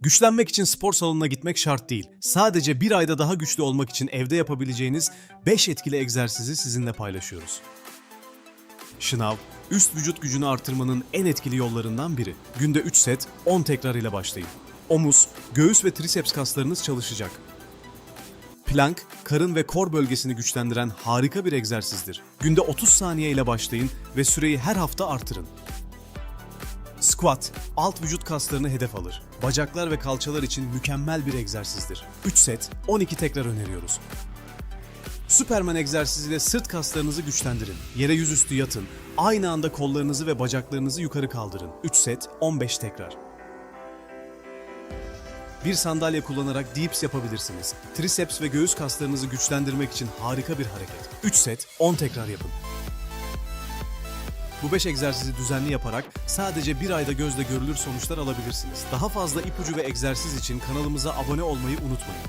Güçlenmek için spor salonuna gitmek şart değil. Sadece bir ayda daha güçlü olmak için evde yapabileceğiniz 5 etkili egzersizi sizinle paylaşıyoruz. Şınav, üst vücut gücünü artırmanın en etkili yollarından biri. Günde 3 set, 10 tekrar ile başlayın. Omuz, göğüs ve triceps kaslarınız çalışacak. Plank, karın ve kor bölgesini güçlendiren harika bir egzersizdir. Günde 30 saniye ile başlayın ve süreyi her hafta artırın. Squat, alt vücut kaslarını hedef alır. Bacaklar ve kalçalar için mükemmel bir egzersizdir. 3 set, 12 tekrar öneriyoruz. Süperman egzersiziyle sırt kaslarınızı güçlendirin. Yere yüzüstü yatın. Aynı anda kollarınızı ve bacaklarınızı yukarı kaldırın. 3 set, 15 tekrar. Bir sandalye kullanarak dips yapabilirsiniz. Triceps ve göğüs kaslarınızı güçlendirmek için harika bir hareket. 3 set, 10 tekrar yapın. Bu 5 egzersizi düzenli yaparak sadece bir ayda gözle görülür sonuçlar alabilirsiniz. Daha fazla ipucu ve egzersiz için kanalımıza abone olmayı unutmayın.